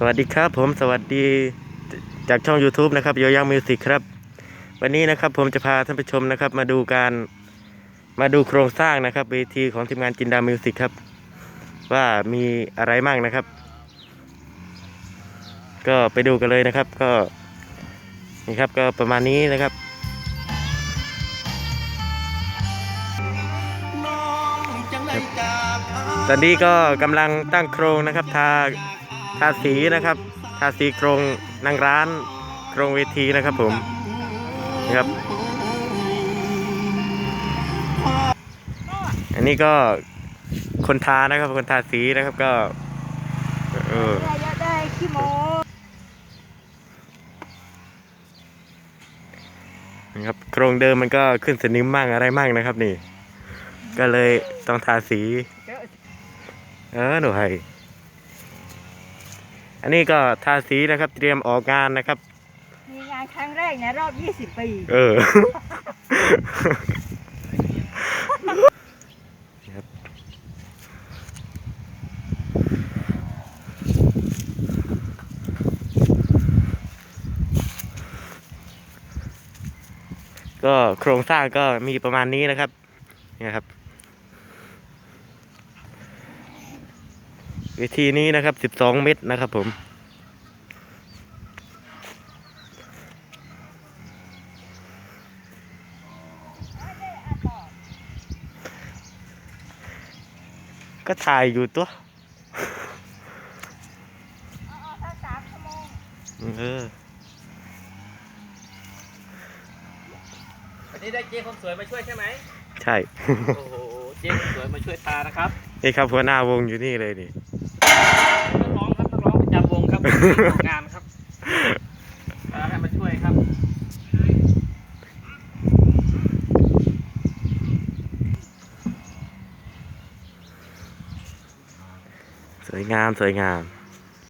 สวัสดีครับผมสวัสดีจากช่อง YouTube นะครับโยยังมิวสิกครับ วันนี้นะครับผมจะพาท่านผู้ชมนะครับ มาดูการมาดูโครงสร้างนะครับเวทีของทีมงานจินดามิวสิกครับ ว่ามีอะไรมั่งนะครับ ก็ไปดูกันเลยนะครับก็นี่ครับก็ประมาณนี้นะครับตอนนี้ก็กำลังตั้งโครงนะครับทา ทาสีนะครับ ทาสีโครงนั่งร้าน โครงเวทีนะครับผมนี่ครับ อันนี้ก็คนทานะครับ คนทาสีนะครับก็เออได้ขี้โมนะครับโครงเดิมมันก็ขึ้นสนิมมั่งอะไรมั่งนะครับนี่ ก็เลยต้องทาสี เออหนูให้ อันนี้ก็ทาสีนะครับเตรียมออกงานนะครับ มีงานครั้งแรกในรอบ 20 ปี เออครับก็โครงสร้างก็มีประมาณนี้นะครับ เนี่ยครับ วิธีนี้นะครับ 12 เมตรนะครับผม ก็ถ่ายอยู่ตัวเอาๆสักสามชั่วโมงเออวันนี้ได้เจ๊คนสวยมาช่วยใช่ไหม ใช่ โอ้โห เจ๊คนสวยมาช่วยตานะครับนี่ครับหัวหน้าวงอยู่นี่เลยนี่นักร้องครับนักร้องประจำวงครับออกงานครับตาให้มาช่วยครับสวยงามสวยงาม